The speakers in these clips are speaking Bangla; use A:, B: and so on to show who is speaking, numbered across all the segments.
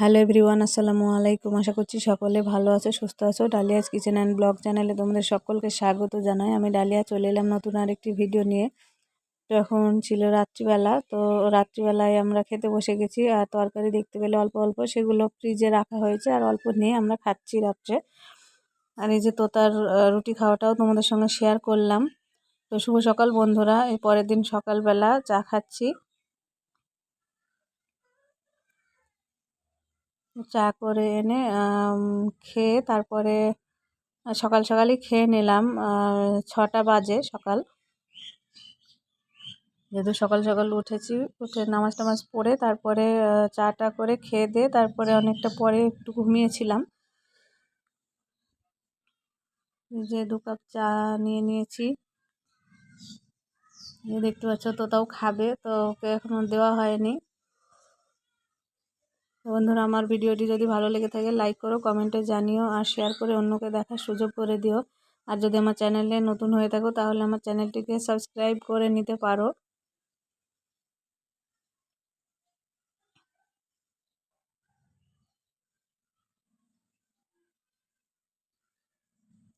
A: হ্যালো এভরিওয়ান, আসসালামু আলাইকুম। আশা করছি সকলে ভালো আছো, সুস্থ আছো। ডালিয়াস কিচেন অ্যান্ড ব্লগ চ্যানেলে তোমাদের সকলকে স্বাগত জানাই। আমি ডালিয়া, চলে এলাম নতুন আরেকটি ভিডিও নিয়ে। তো এখন ছিল রাত্রিবেলা, তো রাত্রিবেলায় আমরা খেতে বসে গেছি। আর তরকারি দেখতে পেলে অল্প অল্প, সেগুলো ফ্রিজে রাখা হয়েছে আর অল্প নিয়ে আমরা খাচ্ছি রাত্রে। আর এই যে তোতার রুটি খাওয়াটাও তোমাদের সঙ্গে শেয়ার করলাম। তো শুভ সকাল বন্ধুরা, এই পরের দিন সকালবেলা চা খাচ্ছি। চা করে এনে খেয়ে তারপরে সকাল সকালই খেয়ে নিলাম। ছটা বাজে সকাল। যেহেতু সকাল সকাল উঠেছি, উঠে নামাজ টামাজ পড়ে তারপরে চাটা করে খেয়ে দিয়ে তারপরে অনেকটা পরে একটু ঘুমিয়েছিলাম। যে দু কাপ চা নিয়ে নিয়েছি। দেখতে পাচ্ছ, তোতাও খাবে, তো ওকে এখনও দেওয়া হয়নি। বন্ধুরা, আমার ভিডিওটি যদি ভালো লেগে থাকে লাইক করো কমেন্টে জানিও আর শেয়ার করে অন্যকে দেখার সুযোগ করে দিও। আর যদি আমার চ্যানেলে নতুন হয়ে থাকো, তাহলে আমার চ্যানেলটিকে সাবস্ক্রাইব করে নিতে পারো।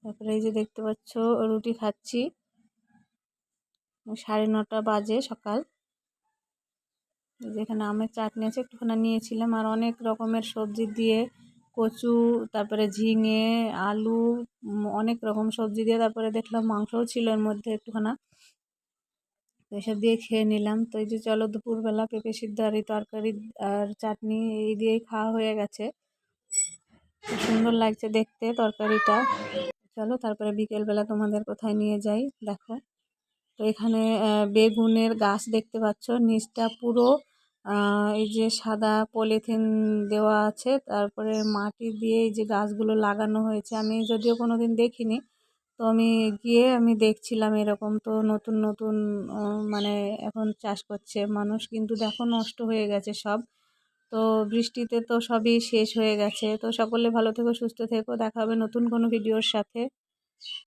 A: তারপরে এই যে দেখতে পাচ্ছ, রুটি খাচ্ছি। সাড়ে নটা বাজে সকাল। যেখানে আমের চাটনি আছে, একটুখানি নিয়েছিলাম। আর অনেক রকমের সবজি দিয়ে কচু, তারপরে ঝিঙে, আলু অনেক রকম সবজি দিয়ে তারপরে দেখলাম মাংসও ছিল এর মধ্যে একটুখানা। তো এসব দিয়ে খেয়ে নিলাম। তো এই যে চলো দুপুরবেলা পেঁপে সিদ্ধ আর এই তরকারি আর চাটনি এই দিয়েই খাওয়া হয়ে গেছে। সুন্দর লাগছে দেখতে তরকারিটা। চলো তারপরে বিকেলবেলা তোমাদের কোথায় নিয়ে যাই, দেখো। তো এখানে বেগুনের গাছ দেখতে পাচ্ছ, নিচটা পুরো এই যে সাদা পলিথিন দেওয়া আছে, তারপরে মাটি দিয়ে এই যে গাছগুলো লাগানো হয়েছে, আমি যদিও কোনো দিন দেখিনি। তো আমি গিয়ে আমি দেখছিলাম এরকম, তো নতুন নতুন মানে এখন চাষ করছে মানুষ, কিন্তু দেখো নষ্ট হয়ে গেছে সব। তো বৃষ্টিতে তো সবই শেষ হয়ে গেছে। তো সকলে ভালো থেকো, সুস্থ থেকো, দেখা হবে নতুন কোনো ভিডিওর সাথে।